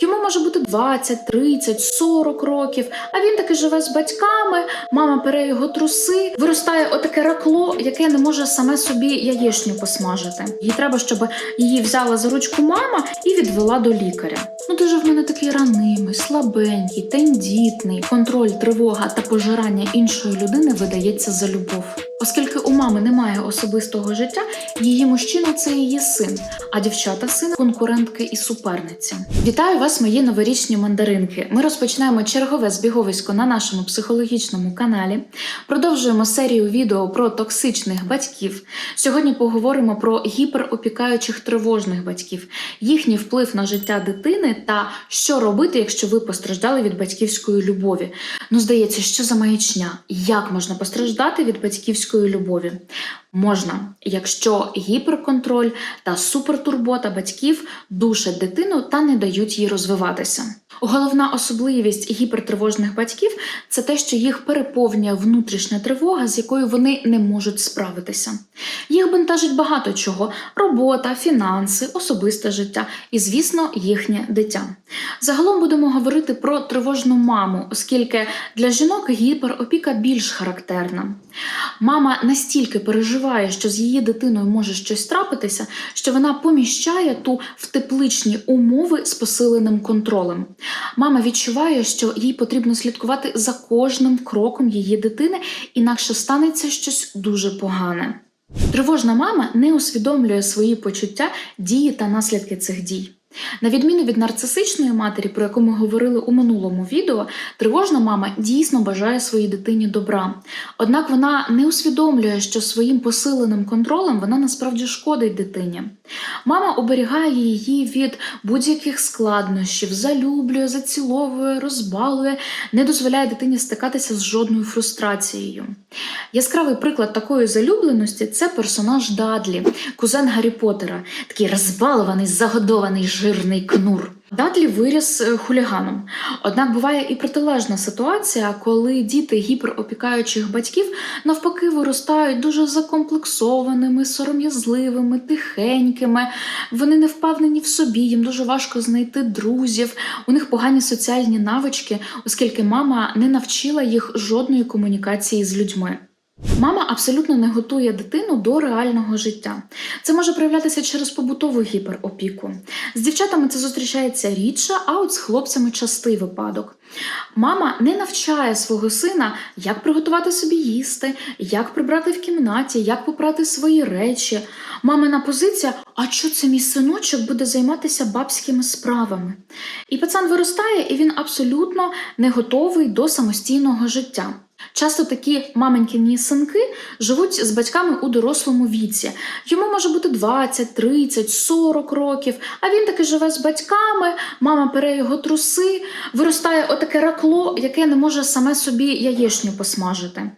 Йому може бути 20, 30, 40 років, а він таки живе з батьками, мама бере його труси, виростає отаке ракло, яке не може саме собі яєчню посмажити. Їй треба, щоб її взяла за ручку мама і відвела до лікаря. Ну дуже в мене такий ранимий, слабенький, тендітний. Контроль, тривога та пожирання іншої людини видається за любов. Оскільки у мами немає особистого життя, її мужчина це її син, а дівчата сина конкурентки і суперниці. Вітаю вас, мої новорічні мандаринки. Ми розпочинаємо чергове збіговисько на нашому психологічному каналі. Продовжуємо серію відео про токсичних батьків. Сьогодні поговоримо про гіперопікаючих тривожних батьків, їхній вплив на життя дитини та що робити, якщо ви постраждали від батьківської любові. Ну, здається, що за маячня? Як можна постраждати від батьківської любові? Можна, якщо гіперконтроль та супертурбота батьків душать дитину та не дають їй розвиватися. Головна особливість гіпертривожних батьків це те, що їх переповнює внутрішня тривога, з якою вони не можуть справитися. Їх бентежить багато чого: робота, фінанси, особисте життя і, звісно, їхнє дитя. Загалом будемо говорити про тривожну маму, оскільки для жінок гіперопіка більш характерна. Мама настільки переживає, що з її дитиною може щось трапитися, що вона поміщає ту в тепличні умови з посиленим контролем. Мама відчуває, що їй потрібно слідкувати за кожним кроком її дитини, інакше станеться щось дуже погане. Тривожна мама не усвідомлює свої почуття, дії та наслідки цих дій. На відміну від нарцисичної матері, про яку ми говорили у минулому відео, тривожна мама дійсно бажає своїй дитині добра. Однак вона не усвідомлює, що своїм посиленим контролем вона насправді шкодить дитині. Мама оберігає її від будь-яких складнощів, залюблює, заціловує, розбалує, не дозволяє дитині стикатися з жодною фрустрацією. Яскравий приклад такої залюбленості це персонаж Дадлі, кузен Гаррі Поттера, такий розбалований, загодований жирний кнур. Дадлі виріс е, хуліганом. Однак буває і протилежна ситуація, коли діти гіперопікаючих батьків навпаки виростають дуже закомплексованими, сором'язливими, тихенькими. Вони не впевнені в собі, їм дуже важко знайти друзів. У них погані соціальні навички, оскільки мама не навчила їх жодної комунікації з людьми. Мама абсолютно не готує дитину до реального життя. Це може проявлятися через побутову гіперопіку. З дівчатами це зустрічається рідше, а от з хлопцями частий випадок. Мама не навчає свого сина, як приготувати собі їсти, як прибрати в кімнаті, як попрати свої речі. Мамина позиція: а що це мій синочок буде займатися бабськими справами? І пацан виростає, і він абсолютно не готовий до самостійного життя. Часто такі маменькині синки живуть з батьками у дорослому віці. Йому може бути 20, 30, 40 років, а він таки живе з батьками, мама бере його труси, виростає отаке ракло, яке не може саме собі яєчню посмажити.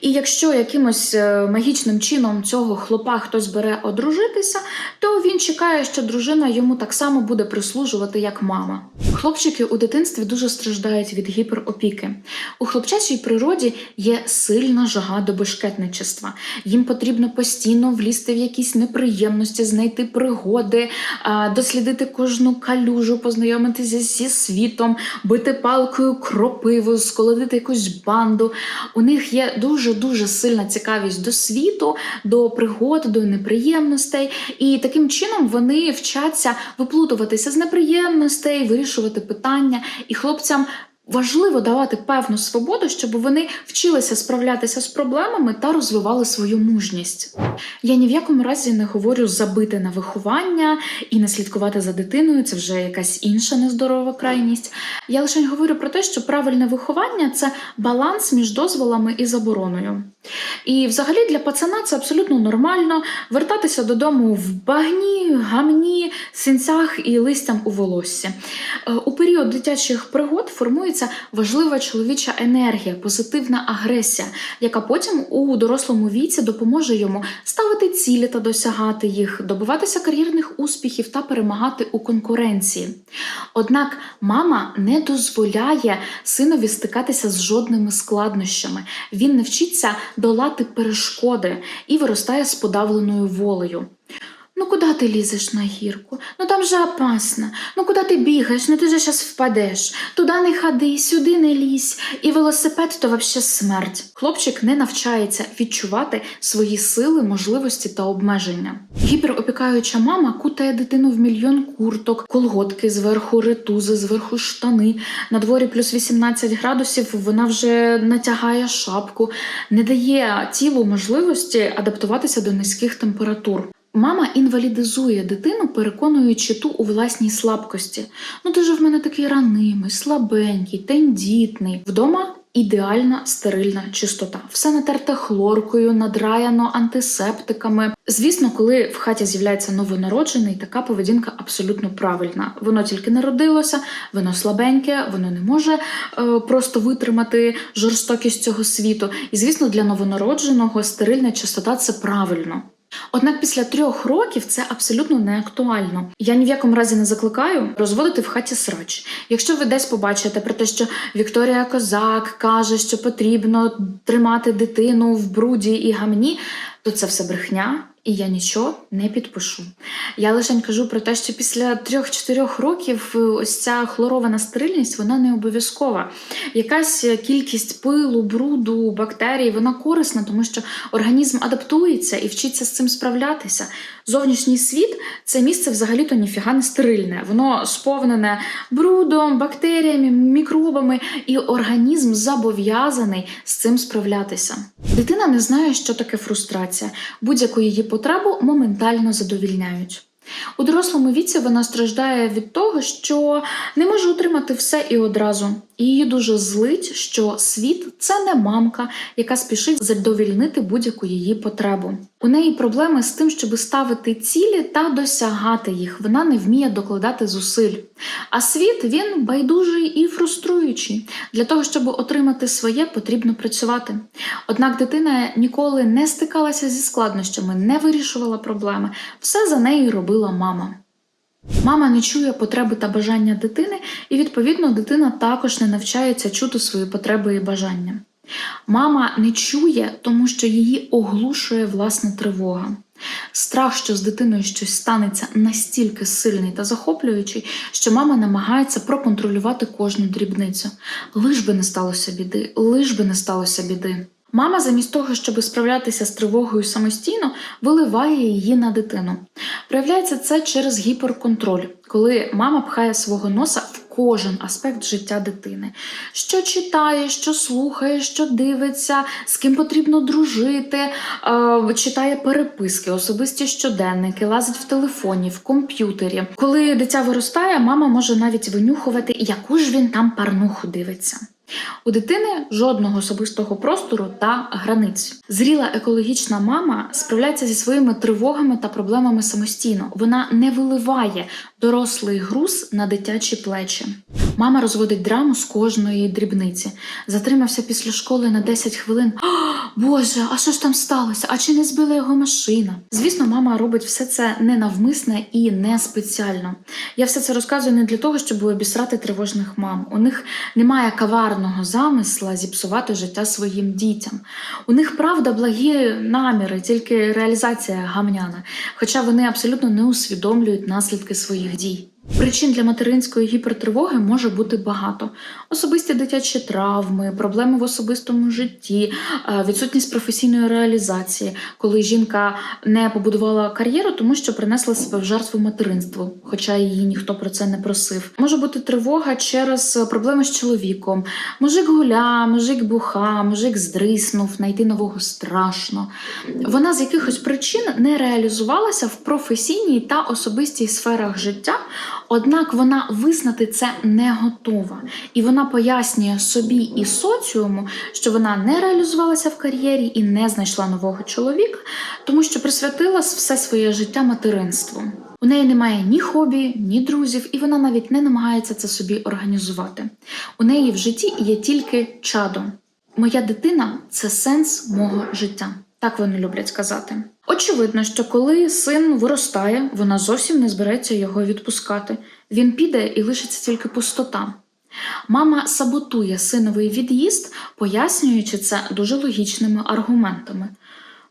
І якщо якимось е, магічним чином цього хлопа хтось бере одружитися, то він чекає, що дружина йому так само буде прислужувати, як мама. Хлопчики у дитинстві дуже страждають від гіперопіки. У хлопчачій природі є сильна жага до бешкетничества. Їм потрібно постійно влізти в якісь неприємності, знайти пригоди, дослідити кожну калюжу, познайомитися зі світом, бити палкою кропиву, сколотити якусь банду. У них є дуже дуже сильна цікавість до світу, до пригод, до неприємностей. І таким чином вони вчаться виплутуватися з неприємностей, вирішувати питання. І хлопцям Важливо давати певну свободу, щоб вони вчилися справлятися з проблемами та розвивали свою мужність. Я ні в якому разі не говорю забити на виховання і не слідкувати за дитиною, це вже якась інша нездорова крайність. Я лише говорю про те, що правильне виховання це баланс між дозволами і забороною. І взагалі для пацана це абсолютно нормально вертатися додому в багні, гамні, синцях і листям у волоссі. Е, У період дитячих пригод формується важлива чоловіча енергія, позитивна агресія, яка потім у дорослому віці допоможе йому ставити цілі та досягати їх, добиватися кар'єрних успіхів та перемагати у конкуренції. Однак мама не дозволяє синові стикатися з жодними складнощами. Він не вчиться долати перешкоди і виростає з подавленою волею. Ну куди ти лізеш на гірку? Ну там же опасно. Ну куди ти бігаєш? Ну ти же зараз впадеш. Туди не ходи, сюди не лізь. І велосипед то вообще смерть. Хлопчик не навчається відчувати свої сили, можливості та обмеження. Гіперопікаюча мама кутає дитину в мільйон курток, колготки зверху, ритузи, зверху штани. На дворі плюс 18 градусів вона вже натягає шапку, не дає тілу можливості адаптуватися до низьких температур. Мама інвалідизує дитину, переконуючи ту у власній слабкості. Ну ти ж в мене такий ранимий, слабенький, тендітний. Вдома ідеальна стерильна чистота. Все натерте хлоркою, надраяно антисептиками. Звісно, коли в хаті з'являється новонароджений, така поведінка абсолютно правильна. Воно тільки народилося, воно слабеньке, воно не може е, просто витримати жорстокість цього світу. І звісно, для новонародженого стерильна чистота це правильно. Однак після трьох років це абсолютно не актуально. Я ні в якому разі не закликаю розводити в хаті срач. Якщо ви десь побачите про те, що Вікторія Козак каже, що потрібно тримати дитину в бруді і гамні, то це все брехня, і я нічого не підпишу. Я лише кажу про те, що після трьох-чотирьох років е, ось ця хлорована стерильність вона не обов'язкова. Якась кількість пилу, бруду, бактерій, вона корисна, тому що організм адаптується і вчиться з цим справлятися. Зовнішній світ це місце взагалі-то ніфіга не стерильне. Воно сповнене брудом, бактеріями, мікробами, і організм зобов'язаний з цим справлятися. Дитина не знає, що таке фрустрація. Будь-яку її потребу моментально задовільняють. У дорослому віці вона страждає від того, що не може отримати все і одразу. І її дуже злить, що світ це не мамка, яка спішить задовільнити будь-яку її потребу. У неї проблеми з тим, щоб ставити цілі та досягати їх. Вона не вміє докладати зусиль. А світ він байдужий і фруструючий. Для того, щоб отримати своє, потрібно працювати. Однак дитина ніколи не стикалася зі складнощами, не вирішувала проблеми. Все за нею робила мама. Мама не чує потреби та бажання дитини, і, відповідно, дитина також не навчається чути свої потреби і бажання. Мама не чує, тому що її оглушує власна тривога. Страх, що з дитиною щось станеться настільки сильний та захоплюючий, що мама намагається проконтролювати кожну дрібницю. Лиш би не сталося біди, лиш би не сталося біди. Мама, замість того, щоб справлятися з тривогою самостійно, виливає її на дитину. Проявляється це через гіперконтроль, коли мама пхає свого носа в кожен аспект життя дитини. Що читає, що слухає, що дивиться, з ким потрібно дружити, е, читає переписки, особисті щоденники, лазить в телефоні, в комп'ютері. Коли дитя виростає, мама може навіть винюхувати, яку ж він там парнуху дивиться. У дитини жодного особистого простору та границь. Зріла екологічна мама справляється зі своїми тривогами та проблемами самостійно. Вона не виливає дорослий груз на дитячі плечі. Мама розводить драму з кожної дрібниці. Затримався після школи на 10 хвилин. «О, Боже, а що ж там сталося? А чи не збила його машина? Звісно, мама робить все це ненавмисне і не спеціально. Я все це розказую не для того, щоб обісрати тривожних мам. У них немає каварного замисла зіпсувати життя своїм дітям. У них правда благі наміри, тільки реалізація гамняна, хоча вони абсолютно не усвідомлюють наслідки своїх дій. Причин для материнської гіпертривоги може бути багато: особисті дитячі травми, проблеми в особистому житті, е, відсутність професійної реалізації, коли жінка не побудувала кар'єру, тому що принесла себе в жертву материнству, хоча її ніхто про це не просив. Може бути тривога через проблеми з чоловіком. Мужик гуля, мужик буха, мужик здриснув, знайти нового страшно. Вона з якихось причин не реалізувалася в професійній та особистій сферах життя. Однак вона визнати це не готова, і вона пояснює собі і соціуму, що вона не реалізувалася в кар'єрі і не знайшла нового чоловіка, тому що присвятила все своє життя материнству. У неї немає ні хобі, ні друзів, і вона навіть не намагається це собі організувати. У неї в житті є тільки чадо. Моя дитина це сенс мого життя. Так вони люблять казати. Очевидно, що коли син виростає, вона зовсім не збереться його відпускати. Він піде і лишиться тільки пустота. Мама саботує синовий від'їзд, пояснюючи це дуже логічними аргументами.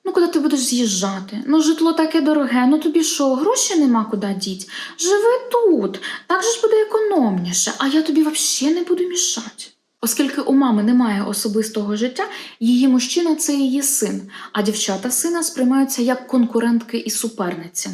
Ну, куди ти будеш з'їжджати? Ну, житло таке дороге, ну тобі що, гроші нема куди діть? Живи тут, так же ж буде економніше, а я тобі взагалі не буду мішати. Оскільки у мами немає особистого життя, її мужчина це її син, а дівчата сина сприймаються як конкурентки і суперниці.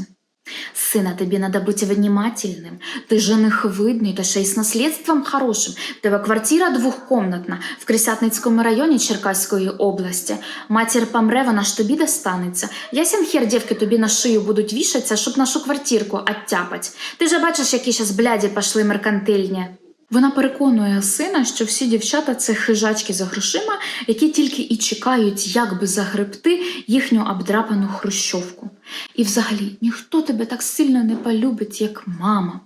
Сина, тобі треба бути внимательним. Ти жених видний, та ще й з наслідством хорошим. Тебе квартира двохкомнатна в Крисятницькому районі Черкаської області. Матір помре, вона ж тобі достанеться. Ясен хер дівки тобі на шию будуть вішатися, щоб нашу квартирку оттяпать. Ти же бачиш, які щас бляді пішли меркантильні. Вона переконує сина, що всі дівчата це хижачки за грошима, які тільки і чекають, як би загребти їхню обдрапану хрущовку. І взагалі ніхто тебе так сильно не полюбить, як мама.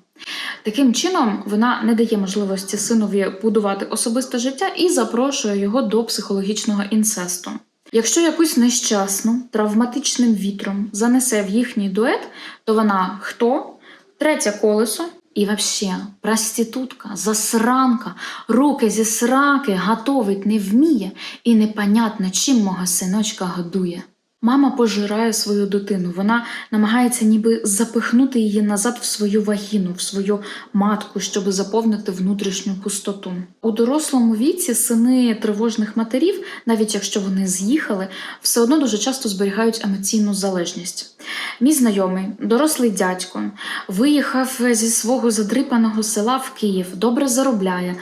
Таким чином, вона не дає можливості синові будувати особисте життя і запрошує його до психологічного інцесту. Якщо якусь нещасну травматичним вітром занесе в їхній дует, то вона хто? Третє колесо. І вообще, проститутка, засранка, руки зі сраки готовить не вміє і непонятно, чим мого синочка годує. Мама пожирає свою дитину, вона намагається ніби запихнути її назад в свою вагіну, в свою матку, щоб заповнити внутрішню пустоту. У дорослому віці сини тривожних матерів, навіть якщо вони з'їхали, все одно дуже часто зберігають емоційну залежність. Мій знайомий, дорослий дядько, виїхав зі свого задрипаного села в Київ, добре заробляє,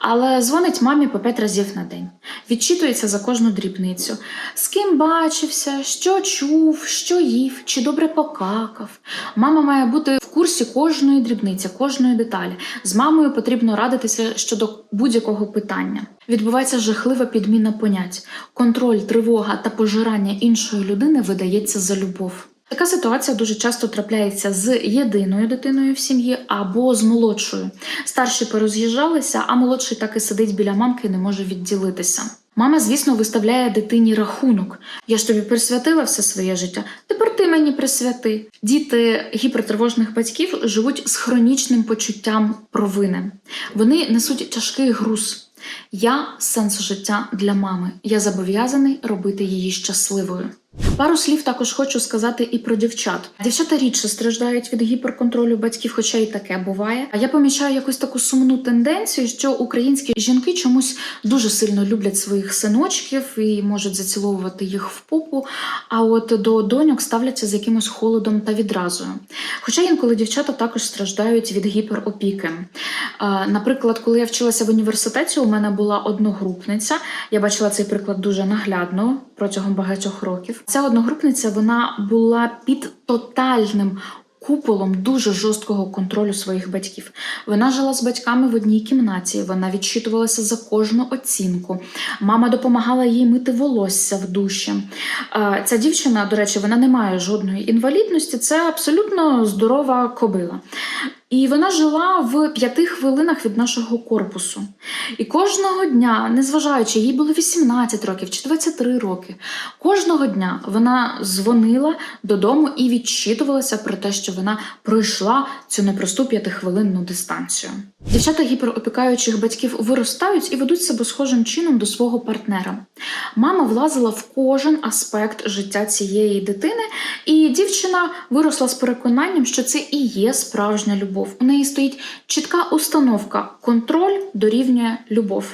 але дзвонить мамі по п'ять разів на день. Відчитується за кожну дрібницю. З ким бачився, що чув, що їв, чи добре покакав. Мама має бути в курсі кожної дрібниці, кожної деталі. З мамою потрібно радитися щодо будь-якого питання. Відбувається жахлива підміна понять. Контроль, тривога та пожирання іншої людини видається за любов. Така ситуація дуже часто трапляється з єдиною дитиною в сім'ї або з молодшою. Старші пороз'їжджалися, а молодший так і сидить біля мамки і не може відділитися. Мама, звісно, виставляє дитині рахунок. Я ж тобі присвятила все своє життя. Тепер ти мені присвяти. Діти гіпертривожних батьків живуть з хронічним почуттям провини. Вони несуть тяжкий груз. Я сенс життя для мами. Я зобов'язаний робити її щасливою. Пару слів також хочу сказати і про дівчат. Дівчата рідше страждають від гіперконтролю батьків, хоча і таке буває. А я помічаю якусь таку сумну тенденцію, що українські жінки чомусь дуже сильно люблять своїх синочків і можуть заціловувати їх в попу. А от до доньок ставляться з якимось холодом та відразою. Хоча інколи дівчата також страждають від гіперопіки. Наприклад, коли я вчилася в університеті, у мене була одногрупниця. Я бачила цей приклад дуже наглядно протягом багатьох років. Ця одногрупниця вона була під тотальним. Куполом дуже жорсткого контролю своїх батьків. Вона жила з батьками в одній кімнаті, вона відчитувалася за кожну оцінку. Мама допомагала їй мити волосся в душі. Ця дівчина, до речі, вона не має жодної інвалідності, це абсолютно здорова кобила. І вона жила в п'яти хвилинах від нашого корпусу. І кожного дня, незважаючи, їй було 18 років чи 23 роки, кожного дня вона дзвонила додому і відчитувалася про те, що вона пройшла цю непросту п'ятихвилинну дистанцію. Дівчата гіперопікаючих батьків виростають і ведуть себе схожим чином до свого партнера. Мама влазила в кожен аспект життя цієї дитини, і дівчина виросла з переконанням, що це і є справжня любов. У неї стоїть чітка установка: контроль дорівнює любов.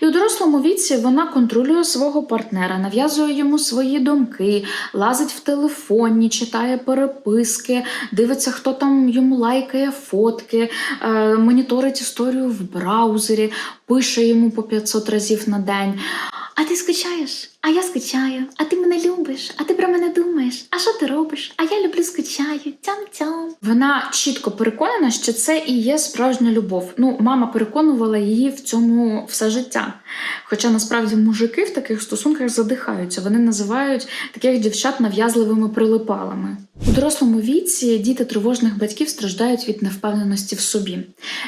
І у дорослому віці вона контролює свого партнера, нав'язує йому свої думки, лазить в телефоні, читає переписки, дивиться, хто там йому лайкає фотки, е, моніторить історію в браузері, пише йому по 500 разів на день. А ти скучаєш? А я скучаю. А ти мене любиш? А ти про мене думаєш? А що ти робиш? А я люблю скучаю. Тям-тям. Вона чітко переконана, що це і є справжня любов. Ну, мама переконувала її в цьому все життя. Хоча насправді мужики в таких стосунках задихаються. Вони називають таких дівчат нав'язливими прилипалами. У дорослому віці діти тривожних батьків страждають від невпевненості в собі.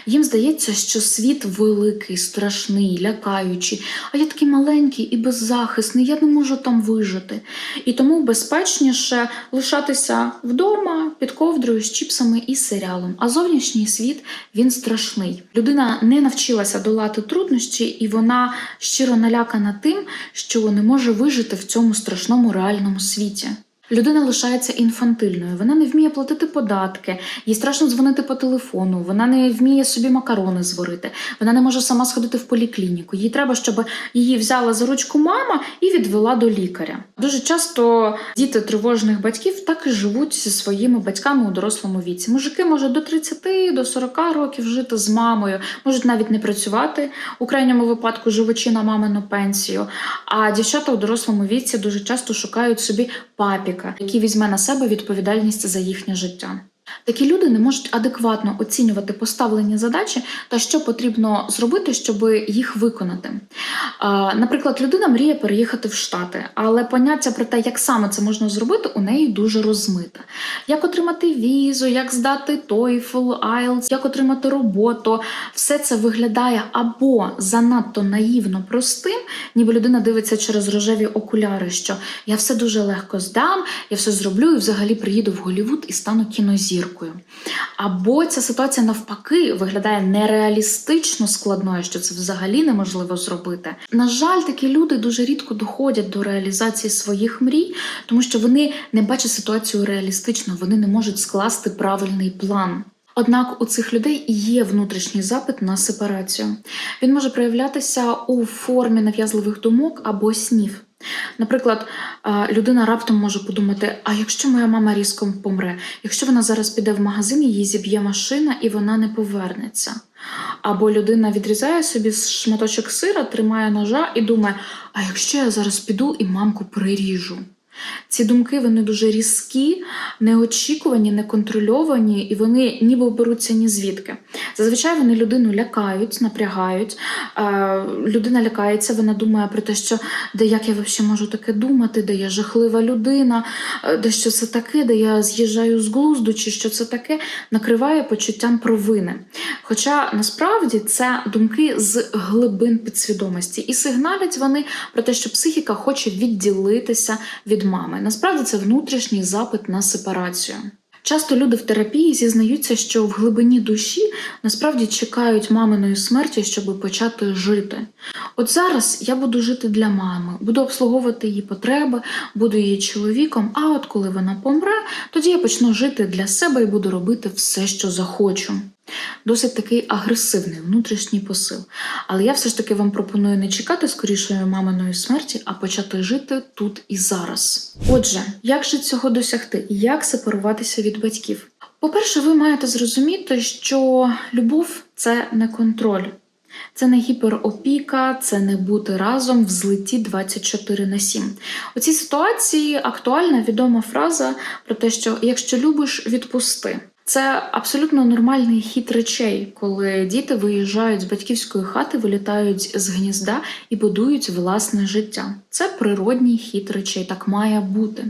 Їм здається, що світ великий, страшний, лякаючий, а я такий маленький і беззахисний, я не можу там вижити. І тому безпечніше лишатися вдома під ковдрою з чіпсами і серіалом. А зовнішній світ він страшний. Людина не навчилася долати труднощі, і вона щиро налякана тим, що не може вижити в цьому страшному реальному світі. Людина лишається інфантильною, вона не вміє платити податки, їй страшно дзвонити по телефону, вона не вміє собі макарони зварити, вона не може сама сходити в поліклініку. Їй треба, щоб її взяла за ручку мама і відвела до лікаря. Дуже часто діти тривожних батьків так і живуть зі своїми батьками у дорослому віці. Мужики можуть до 30 до 40 років жити з мамою, можуть навіть не працювати у крайньому випадку, живучи на мамину пенсію. А дівчата у дорослому віці дуже часто шукають собі папіка, який візьме на себе відповідальність за їхнє життя. Такі люди не можуть адекватно оцінювати поставлені задачі та що потрібно зробити, щоб їх виконати. Наприклад, людина мріє переїхати в Штати, але поняття про те, як саме це можна зробити, у неї дуже розмите. Як отримати візу, як здати TOEFL, IELTS, як отримати роботу, все це виглядає або занадто наївно простим, ніби людина дивиться через рожеві окуляри, що я все дуже легко здам, я все зроблю і взагалі приїду в Голівуд і стану кінозіркою. Або ця ситуація навпаки виглядає нереалістично складною, що це взагалі неможливо зробити. На жаль, такі люди дуже рідко доходять до реалізації своїх мрій, тому що вони не бачать ситуацію реалістично, вони не можуть скласти правильний план. Однак у цих людей є внутрішній запит на сепарацію. Він може проявлятися у формі нав'язливих думок або снів. Наприклад, людина раптом може подумати: а якщо моя мама різко помре, якщо вона зараз піде в магазин, її зіб'є машина і вона не повернеться. Або людина відрізає собі шматочок сира, тримає ножа і думає: а якщо я зараз піду і мамку приріжу? Ці думки вони дуже різкі, неочікувані, неконтрольовані, і вони ніби беруться ні звідки. Зазвичай вони людину лякають, напрягають. Е, людина лякається, вона думає про те, що де як я взагалі можу таке думати, де я жахлива людина, де що це таке, де я з'їжджаю з глузду, чи що це таке, накриває почуттям провини. Хоча насправді це думки з глибин підсвідомості, і сигналять вони про те, що психіка хоче відділитися від мами. Насправді це внутрішній запит на сепарацію. Часто люди в терапії зізнаються, що в глибині душі насправді чекають маминої смерті, щоб почати жити. От зараз я буду жити для мами, буду обслуговувати її потреби, буду її чоловіком. А от коли вона помре, тоді я почну жити для себе і буду робити все, що захочу. Досить такий агресивний внутрішній посил. Але я все ж таки вам пропоную не чекати скорішої маминої смерті, а почати жити тут і зараз. Отже, як же цього досягти? і Як сепаруватися від батьків? По-перше, ви маєте зрозуміти, що любов це не контроль. Це не гіперопіка, це не бути разом в злиті 24 на 7. У цій ситуації актуальна відома фраза про те, що якщо любиш, відпусти. Це абсолютно нормальний хід речей, коли діти виїжджають з батьківської хати, вилітають з гнізда і будують власне життя. Це природній хід речей, так має бути.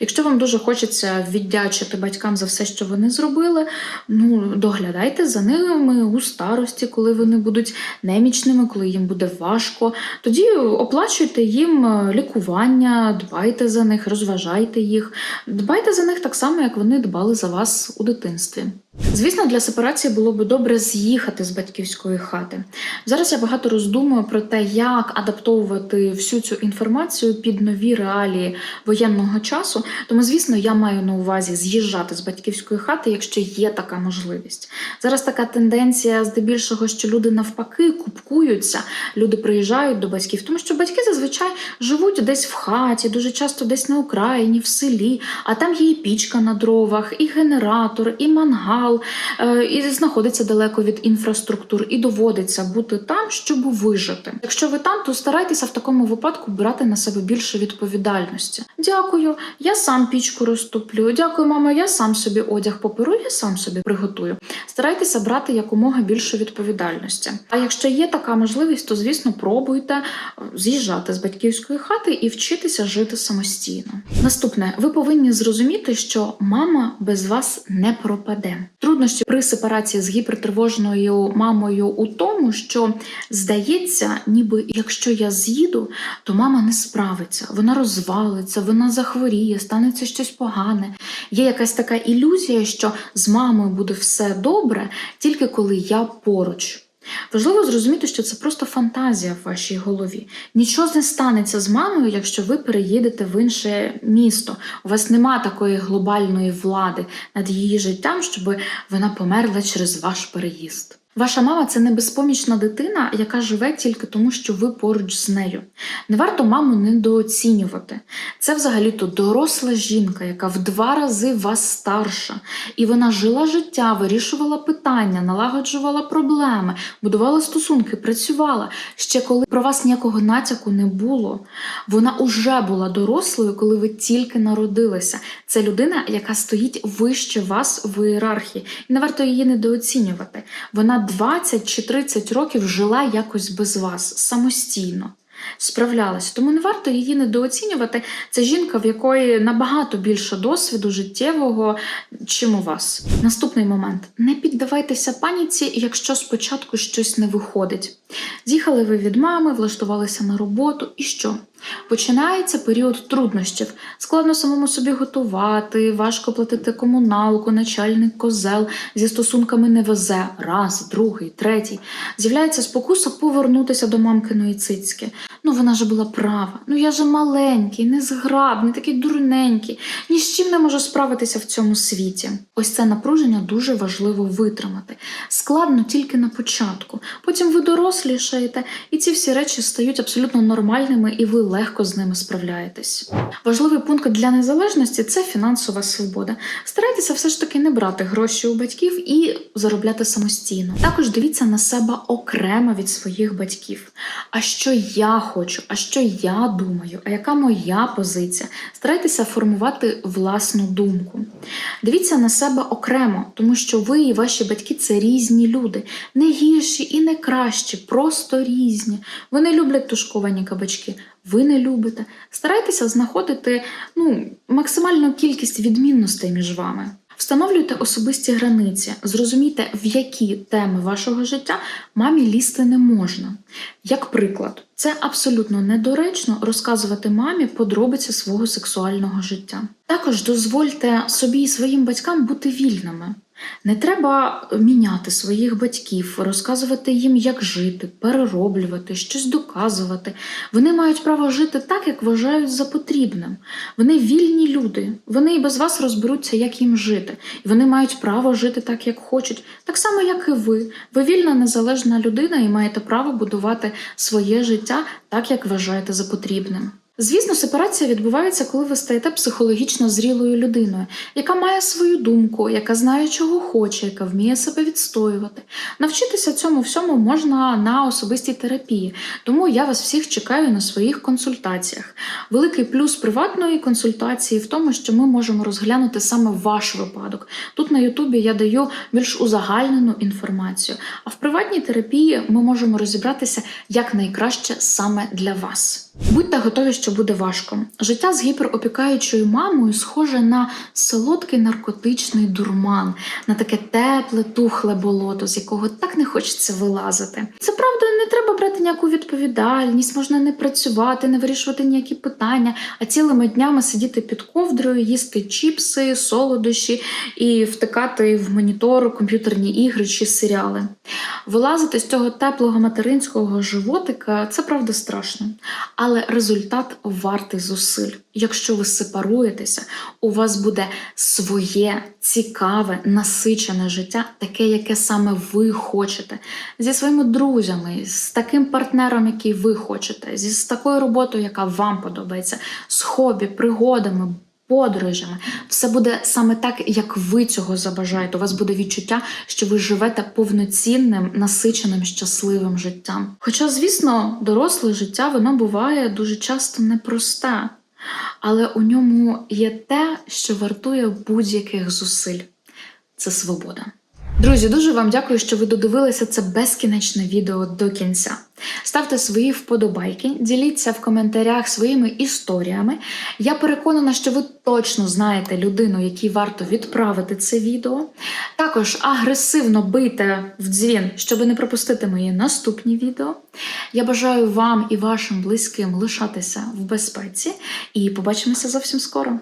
Якщо вам дуже хочеться віддячити батькам за все, що вони зробили, ну доглядайте за ними у старості, коли вони будуть немічними, коли їм буде важко. Тоді оплачуйте їм лікування, дбайте за них, розважайте їх, дбайте за них так само, як вони дбали за вас у дитинстві. единстве Звісно, для сепарації було б добре з'їхати з батьківської хати. Зараз я багато роздумую про те, як адаптовувати всю цю інформацію під нові реалії воєнного часу. Тому, звісно, я маю на увазі з'їжджати з батьківської хати, якщо є така можливість. Зараз така тенденція, здебільшого, що люди навпаки купкуються, люди приїжджають до батьків, тому що батьки зазвичай живуть десь в хаті, дуже часто десь на Україні, в селі, а там є і пічка на дровах, і генератор, і мангал. Комунал е, і знаходиться далеко від інфраструктур, і доводиться бути там, щоб вижити. Якщо ви там, то старайтеся в такому випадку брати на себе більше відповідальності. Дякую, я сам пічку розтоплю. Дякую, мама. Я сам собі одяг поперу, я сам собі приготую. Старайтеся брати якомога більше відповідальності. А якщо є така можливість, то звісно пробуйте е, з'їжджати з батьківської хати і вчитися жити самостійно. Наступне, ви повинні зрозуміти, що мама без вас не пропаде. Труднощі при сепарації з гіпертривожною мамою у тому, що здається, ніби якщо я з'їду, то мама не справиться, вона розвалиться, вона захворіє, станеться щось погане. Є якась така ілюзія, що з мамою буде все добре, тільки коли я поруч. Важливо зрозуміти, що це просто фантазія в вашій голові. Нічого не станеться з мамою, якщо ви переїдете в інше місто. У вас нема такої глобальної влади над її життям, щоб вона померла через ваш переїзд. Ваша мама це не безпомічна дитина, яка живе тільки тому, що ви поруч з нею. Не варто маму недооцінювати. Це взагалі-то доросла жінка, яка в два рази вас старша. І вона жила життя, вирішувала питання, налагоджувала проблеми, будувала стосунки, працювала. Ще коли про вас ніякого натяку не було. Вона уже була дорослою, коли ви тільки народилися. Це людина, яка стоїть вище вас в ієрархії. І не варто її недооцінювати. Вона 20 чи 30 років жила якось без вас самостійно. Справлялася, тому не варто її недооцінювати. Це жінка, в якої набагато більше досвіду життєвого, чим у вас. Наступний момент: не піддавайтеся паніці, якщо спочатку щось не виходить. З'їхали ви від мами, влаштувалися на роботу, і що? Починається період труднощів. Складно самому собі готувати, важко платити комуналку, начальник козел зі стосунками не везе. Раз, другий, третій. З'являється спокуса повернутися до мамкиної цицьки. Ну вона ж була права. Ну я же маленький, незграбний, такий дурненький, ні з чим не можу справитися в цьому світі. Ось це напруження дуже важливо витримати. Складно тільки на початку. Потім ви дорослішаєте, і ці всі речі стають абсолютно нормальними, і ви легко з ними справляєтесь. Важливий пункт для незалежності це фінансова свобода. Старайтеся все ж таки не брати гроші у батьків і заробляти самостійно. Також дивіться на себе окремо від своїх батьків. А що я хочу, а що я думаю, а яка моя позиція? Старайтеся формувати власну думку. Дивіться на себе окремо, тому що ви і ваші батьки це різні люди, не гірші і не кращі, просто різні. Вони люблять тушковані кабачки. Ви не любите. Старайтеся знаходити ну, максимальну кількість відмінностей між вами. Встановлюйте особисті границі, зрозумійте, в які теми вашого життя мамі лізти не можна. Як приклад, це абсолютно недоречно розказувати мамі подробиці свого сексуального життя. Також дозвольте собі і своїм батькам бути вільними. Не треба міняти своїх батьків, розказувати їм, як жити, перероблювати, щось доказувати. Вони мають право жити так, як вважають за потрібним. Вони вільні люди, вони і без вас розберуться, як їм жити. І вони мають право жити так, як хочуть, так само, як і ви. Ви вільна, незалежна людина і маєте право будувати своє життя так, як вважаєте за потрібним. Звісно, сепарація відбувається, коли ви стаєте психологічно зрілою людиною, яка має свою думку, яка знає, чого хоче, яка вміє себе відстоювати. Навчитися цьому всьому можна на особистій терапії, тому я вас всіх чекаю на своїх консультаціях. Великий плюс приватної консультації в тому, що ми можемо розглянути саме ваш випадок. Тут на Ютубі я даю більш узагальнену інформацію, а в приватній терапії ми можемо розібратися як найкраще саме для вас. Будьте готові, що буде важко. Життя з гіперопікаючою мамою схоже на солодкий наркотичний дурман, на таке тепле, тухле болото, з якого так не хочеться вилазити. Це правда, не треба брати ніяку відповідальність, можна не працювати, не вирішувати ніякі питання, а цілими днями сидіти під ковдрою, їсти чіпси, солодощі і втикати в монітор комп'ютерні ігри чи серіали. Вилазити з цього теплого материнського животика це правда страшно. Але результат вартий зусиль. Якщо ви сепаруєтеся, у вас буде своє цікаве, насичене життя, таке, яке саме ви хочете, зі своїми друзями, з таким партнером, який ви хочете, зі з такою роботою, яка вам подобається, з хобі, пригодами. Подорожами. Все буде саме так, як ви цього забажаєте. У вас буде відчуття, що ви живете повноцінним, насиченим, щасливим життям. Хоча, звісно, доросле життя воно буває дуже часто непросте, але у ньому є те, що вартує будь-яких зусиль це свобода. Друзі, дуже вам дякую, що ви додивилися це безкінечне відео до кінця. Ставте свої вподобайки, діліться в коментарях своїми історіями. Я переконана, що ви точно знаєте людину, якій варто відправити це відео. Також агресивно бийте в дзвін, щоб не пропустити мої наступні відео. Я бажаю вам і вашим близьким лишатися в безпеці і побачимося зовсім скоро.